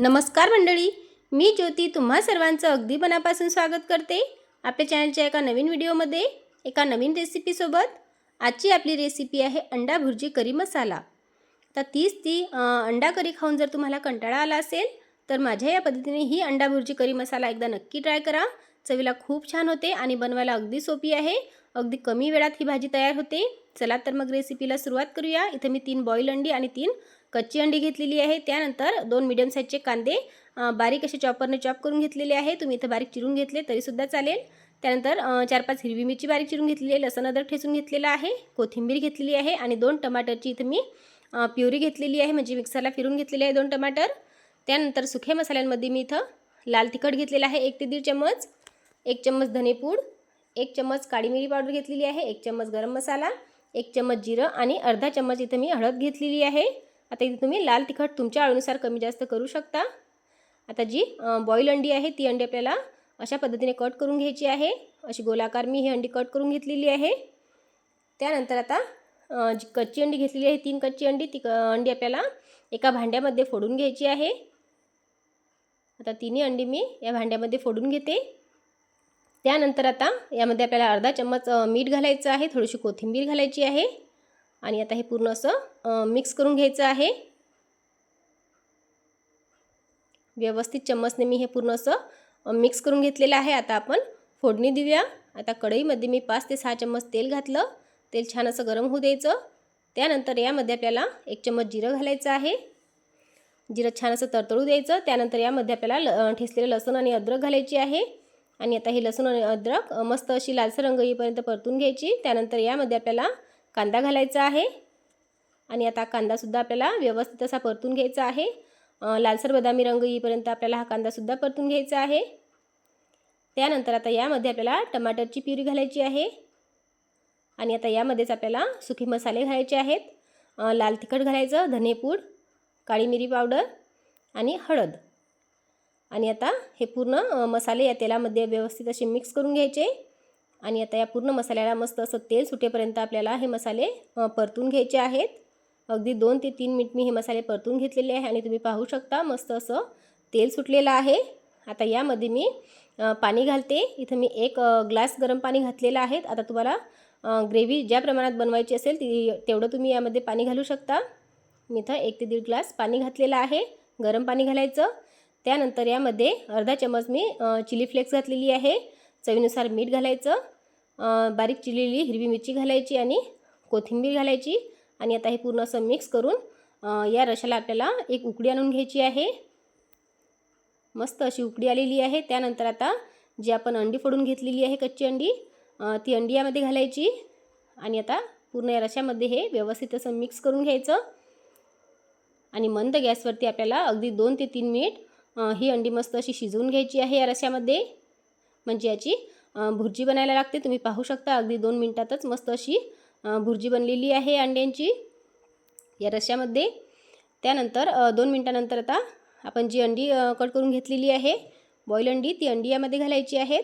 नमस्कार मंडळी मी ज्योती तुम्हा सर्वांचं अगदी मनापासून स्वागत करते. आपल्या चॅनलच्या एका नवीन व्हिडिओमध्ये एका नवीन रेसिपीसोबत आजची आपली रेसिपी आहे अंडा भुर्जी करी मसाला. तर तीच ती अंडा करी खाऊन जर तुम्हाला कंटाळा आला असेल तर माझ्या या पद्धतीने ही अंडा भुर्जी करी मसाला एकदा नक्की ट्राय करा. चवीला खूप छान होते आणि बनवायला अगदी सोपी आहे. अगदी कमी वेळात ही भाजी तयार होते. चला तर मग रेसिपीला सुरुवात करूया. इथं मी तीन बॉईल अंडी आणि तीन कच्ची अंडी घेतलेली आहे. त्यानंतर दोन मिडियम साईजचे कांदे बारीक असे चॉपरने चॉप करून घेतलेले आहे. तुम्ही इथं बारीक चिरून घेतले तरीसुद्धा चालेल. त्यानंतर चार पाच हिरवी मिरची बारीक चिरून घेतलेली आहे. लसण अदरक ठेचून घेतलेला आहे. कोथिंबीर घेतलेली आहे आणि दोन टमाटरची इथं मी प्युरी घेतलेली आहे. म्हणजे मिक्सरला फिरून घेतलेली आहे दोन टमाटर. त्यानंतर सुक्या मसाल्यांमध्ये मी इथं लाल तिखट घेतलेलं आहे. एक ते दीड चम्मच. एक चम्मच धनेपूड. एक चम्मच काळी मिरी पावडर घेतलेली आहे एक चम्मच गरम मसाला एक चम्मच जिरं आणि अर्धा चम्मच इथं मी हळद घेतलेली आहे. आता इथे तुम्ही लाल तिखट तुमच्या आवडीनुसार कमी जास्त करू शकता. आता जी बॉईल अंडी आहे ती अंडी आपल्याला अशा पद्धतीने कट करून घ्यायची आहे. अशी गोलाकार मी ही अंडी कट करून घेतलेली आहे. त्यानंतर आता जी कच्ची अंडी घेतलेली आहे तीन कच्ची अंडी ती क अंडी आपल्याला एका भांड्यामध्ये फोडून घ्यायची आहे. आता तिन्ही अंडी मी या भांड्यामध्ये फोडून घेते. त्यानंतर आता यामध्ये आपल्याला अर्धा चम्मच मीठ घालायचं आहे थोडीशी कोथिंबीर घालायची आहे. आणि आता हे पूर्ण असं मिक्स करून घ्यायचं आहे. व्यवस्थित चम्मचने मी हे पूर्ण असं मिक्स करून घेतलेलं आहे. आता आपण फोडणी देऊया. आता कढईमध्ये मी पाच ते सहा चम्मच तेल घातलं. तेल छान असं गरम होऊ द्यायचं. त्यानंतर यामध्ये आपल्याला एक चम्मच जिरं घालायचं आहे. जिरं छान असं तरतळू द्यायचं. त्यानंतर यामध्ये आपल्याला ल लसूण आणि अद्रक घालायची आहे. आणि आता हे लसूण आणि अद्रक मस्त अशी लालसर रंग येईपर्यंत परतून घ्यायची. त्यानंतर यामध्ये आपल्याला कांदा घालायचा आहे. आणि आता कांदासुद्धा आपल्याला व्यवस्थित असा परतून घ्यायचा आहे. लालसर बदामी रंग येईपर्यंत आपल्याला हा कांदासुद्धा परतून घ्यायचा आहे. त्यानंतर आता यामध्ये आपल्याला टमाटरची प्युरी घालायची आहे. आणि आता यामध्येच आपल्याला सुखे मसाले घालायचे आहेत. लाल तिखट घालायचं धनेपूड काळी मिरी पावडर आणि हळद. आणि आता हे पूर्ण मसाले या तेलामध्ये व्यवस्थित असे मिक्स करून घ्यायचे. आणि आता या पूर्ण मसाल्याला मस्त असं तेल सुटेपर्यंत आपल्याला हे मसाले परतून घ्यायचे आहेत. अगदी दोन ते तीन मिनिट मी हे मसाले परतून घेतलेले आहे आणि तुम्ही पाहू शकता मस्त असं तेल सुटलेलं आहे. आता यामध्ये मी पाणी घालते. इथं मी एक ग्लास गरम पाणी घातलेलं आहे. आता तुम्हाला ग्रेव्ही ज्या प्रमाणात बनवायची असेल ती तेवढं तुम्ही यामध्ये पाणी घालू शकता. मी इथं एक ते दीड ग्लास पाणी घातलेलं आहे. गरम पाणी घालायचं. त्यानंतर यामध्ये अर्धा चमच मी चिली फ्लेक्स घातलेली आहे. चवीनुसार मीठ घालायचं बारीक चिरलेली हिरवी मिरची घालायची आणि कोथिंबीर घालायची. आणि आता हे पूर्ण असं मिक्स करून या रशाला आपल्याला एक उकडी आणून घ्यायची आहे. मस्त अशी उकडी आलेली आहे. त्यानंतर आता जी आपण अंडी फोडून घेतलेली आहे कच्ची अंडी ती अंडी यामध्ये घालायची. आणि आता पूर्ण या रशामध्ये हे व्यवस्थित असं मिक्स करून घ्यायचं. आणि मंद गॅसवरती आपल्याला अगदी दोन ते तीन मिनिट ही अंडी मस्त अशी शिजवून घ्यायची आहे या रश्यामध्ये म्हणजे याची भुर्जी बनायला लागते. तुम्ही पाहू शकता अगदी दोन मिनटातच मस्त अशी भुर्जी बनलेली आहे अंड्यांची या रश्यामध्ये. त्यानंतर दोन मिनटानंतर आता आपण जी अंडी कट करून घेतलेली आहे बॉईल अंडी ती अंडी यामध्ये घालायची आहेत.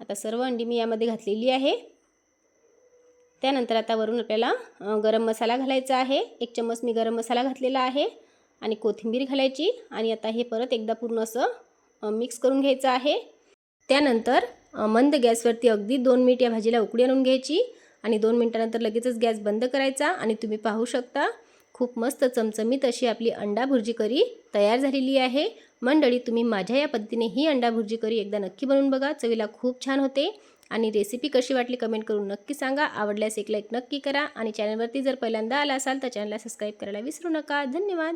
आता सर्व अंडी मी यामध्ये घातलेली आहे. त्यानंतर आता वरून आपल्याला गरम मसाला घालायचा आहे. एक चम्मच मी गरम मसाला घातलेला आहे. आणि कोथिंबीर घालायची आणि आता हे परत एकदा पूर्ण असं मिक्स करून घ्यायचं आहे. त्यानंतर मंद गॅसवरती अगदी दोन मिनिट या भाजीला उकडी आणून घ्यायची आणि दोन मिनटानंतर लगेचच गॅस बंद करायचा आणि तुम्ही पाहू शकता खूप मस्त चमचमीत अशी आपली अंडा भुर्जी करी तयार झालेली आहे. मंडळी तुम्ही माझ्या या पद्धतीने ही अंडा भुर्जी करी एकदा नक्की बनवून बघा. चवीला खूप छान होते आणि रेसिपी कशी वाटली कमेंट करून नक्की सांगा. आवडल्यास एक लाईक नक्की करा आणि चॅनलवरती जर पहिल्यांदा आला असाल तर चॅनलला सबस्क्राईब करायला विसरू नका. धन्यवाद!